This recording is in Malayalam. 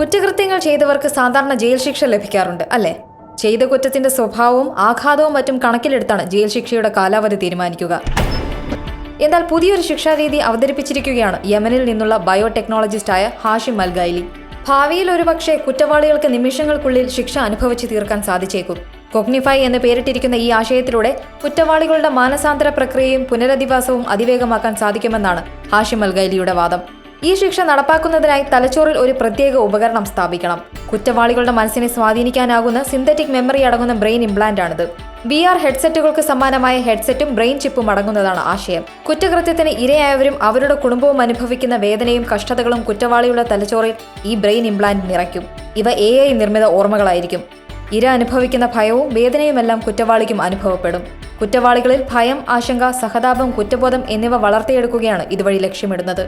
കുറ്റകൃത്യങ്ങൾ ചെയ്തവർക്ക് സാധാരണ ജയിൽ ശിക്ഷ ലഭിക്കാറുണ്ട് അല്ലേ? ചെയ്ത കുറ്റത്തിന്റെ സ്വഭാവവും ആഘാതവും മറ്റും കണക്കിലെടുത്താണ് ജയിൽ ശിക്ഷയുടെ കാലാവധി തീരുമാനിക്കുക. എന്നാൽ പുതിയൊരു ശിക്ഷാരീതി അവതരിപ്പിച്ചിരിക്കുകയാണ് യമനിൽ നിന്നുള്ള ബയോടെക്നോളജിസ്റ്റായ ഹാഷിം അൽഗൈലി ഭാവിയിൽ ഒരുപക്ഷെ കുറ്റവാളികൾക്ക് നിമിഷങ്ങൾക്കുള്ളിൽ ശിക്ഷ അനുഭവിച്ചു തീർക്കാൻ സാധിച്ചേക്കും. കൊഗ്നിഫൈ എന്ന് പേരിട്ടിരിക്കുന്ന ഈ ആശയത്തിലൂടെ കുറ്റവാളികളുടെ മാനസാന്തര പ്രക്രിയയും പുനരധിവാസവും അതിവേഗമാക്കാൻ സാധിക്കുമെന്നാണ് ഹാഷിം അൽഗൈലിയുടെ വാദം. ഈ ശിക്ഷ നടപ്പാക്കുന്നതിനായി തലച്ചോറിൽ ഒരു പ്രത്യേക ഉപകരണം സ്ഥാപിക്കണം. കുറ്റവാളികളുടെ മനസ്സിനെ സ്വാധീനിക്കാനാകുന്ന സിന്തറ്റിക് മെമ്മറി അടങ്ങുന്ന ബ്രെയിൻ ഇംപ്ലാന്റ് ആണിത് വി ആർ ഹെഡ്സെറ്റുകൾക്ക് സമാനമായ ഹെഡ്സെറ്റും ബ്രെയിൻ ചിപ്പും അടങ്ങുന്നതാണ് ആശയം. കുറ്റകൃത്യത്തിന് ഇരയായവരും അവരുടെ കുടുംബവും അനുഭവിക്കുന്ന വേദനയും കഷ്ടതകളും കുറ്റവാളിയുള്ള തലച്ചോറിൽ ഈ ബ്രെയിൻ ഇംപ്ലാന്റ് നിറയ്ക്കും. ഇവ എ നിർമ്മിത ഓർമ്മകളായിരിക്കും. ഇര അനുഭവിക്കുന്ന ഭയവും വേദനയുമെല്ലാം കുറ്റവാളിക്കും അനുഭവപ്പെടും. കുറ്റവാളികളിൽ ഭയം ആശങ്ക സഹതാപം കുറ്റബോധം എന്നിവ വളർത്തിയെടുക്കുകയാണ് ഇതുവഴി ലക്ഷ്യമിടുന്നത്.